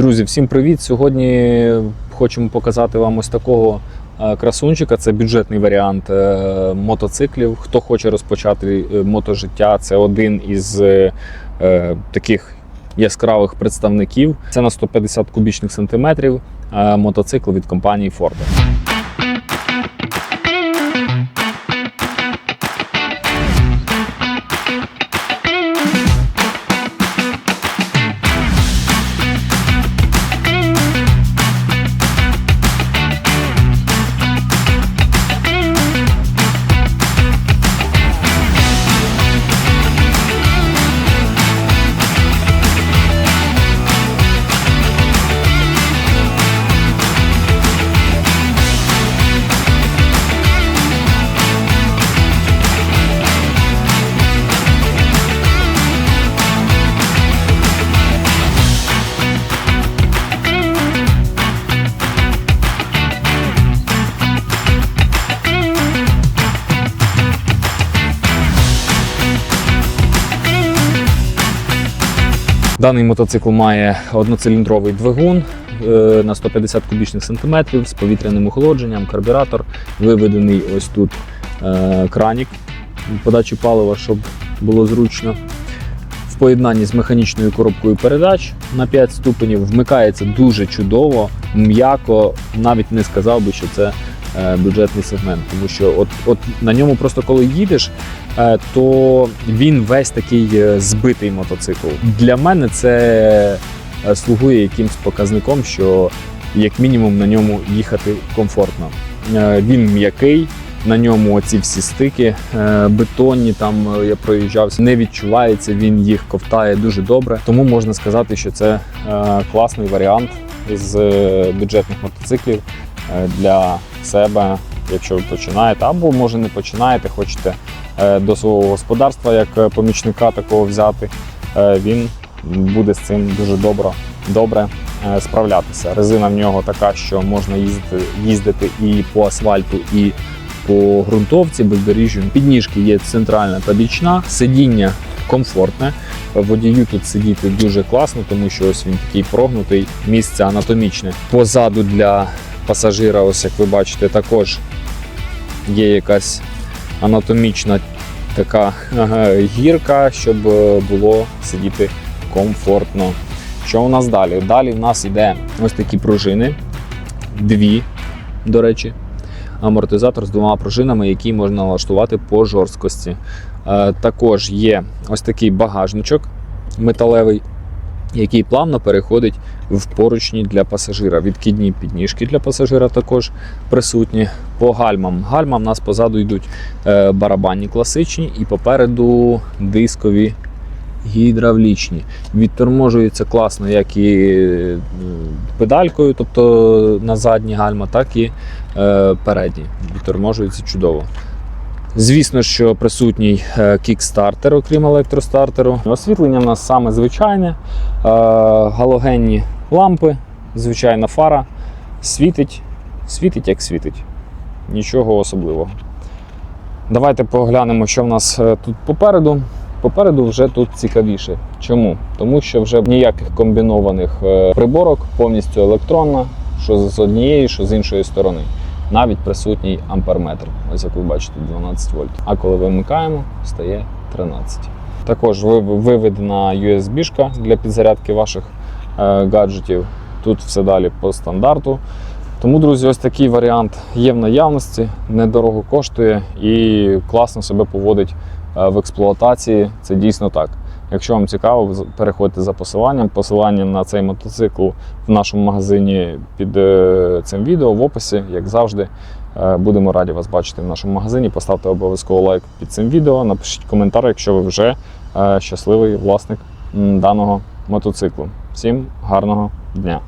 Друзі, всім привіт! Сьогодні хочемо показати вам ось такого е, красунчика. Це бюджетний варіант е, мотоциклів. Хто хоче розпочати е, мотожиття, це один із таких яскравих представників. Це на 150 кубічних сантиметрів мотоцикл від компанії Ford. Даний мотоцикл має одноциліндровий двигун е, на 150 кубічних сантиметрів з повітряним охолодженням, карбюратор. Виведений ось тут е, кранік подачі палива, щоб було зручно. В поєднанні з механічною коробкою передач на 5 ступенів вмикається дуже чудово, м'яко. Навіть не сказав би, що це бюджетний сегмент, тому що от, от на ньому просто коли їдеш, е, то він весь такий е, збитий мотоцикл. Для мене це е, слугує якимсь показником, що як мінімум на ньому їхати комфортно. Е, Він м'який. На ньому ці всі стики е, бетонні, там е, я проїжджався, не відчувається, він їх ковтає дуже добре. Тому можна сказати, що це е, класний варіант е, бюджетних мотоциклів е, для себе, якщо ви починаєте, або може не починаєте, хочете е, до свого господарства як е, помічника такого взяти. е, Він буде з цим дуже добре, добре е, справлятися. Резина в нього така, що можна їздити, їздити і по асфальту, і по ґрунтовці бездоріжжю. Підніжки є центральна та бічна, сидіння комфортне. Водію тут сидіти дуже класно, тому що ось він такий прогнутий, місце анатомічне. Позаду для пасажира, ось як ви бачите, також є якась анатомічна така гірка, щоб е, було сидіти комфортно. Що у нас далі? Далі в нас йде ось такі пружини, дві, до речі амортизатор з двома пружинами, які можна налаштувати по жорсткості. Е, Також є ось такий багажничок металевий, який плавно переходить в поручні для пасажира. Відкидні підніжки для пасажира також присутні. По гальмам. Гальма в нас позаду йдуть е, барабанні класичні і попереду дискові гідравлічні. Відторможується класно як і е, педалькою, тобто на задні гальма, так і е, передні. Відторможується чудово. Звісно, що присутній е, кікстартер, окрім електростартеру. Освітлення в нас саме звичайне, е, галогенні лампи, звичайна фара. Світить, світить як світить. Нічого особливого. Давайте поглянемо, що в нас е, тут попереду. Попереду вже тут цікавіше. Чому? Тому що вже ніяких комбінованих приборок, повністю електронна, що з однієї, що з іншої сторони. Навіть присутній амперметр. Ось як ви бачите, 12 вольт. А коли вимикаємо, стає 13. Також ви- виведена USB-шка для підзарядки ваших е, гаджетів. Тут все далі по стандарту. Тому, друзі, ось такий варіант є в наявності, недорого коштує і класно себе поводить е, в експлуатації. Це дійсно так. Якщо вам цікаво, переходьте за посиланням. Посилання на цей мотоцикл в нашому магазині під е, цим відео в описі, як завжди. Е, Будемо раді вас бачити в нашому магазині. Поставте обов'язково лайк під цим відео. Напишіть коментар, якщо ви вже е, щасливий власник даного мотоциклу. Всім гарного дня!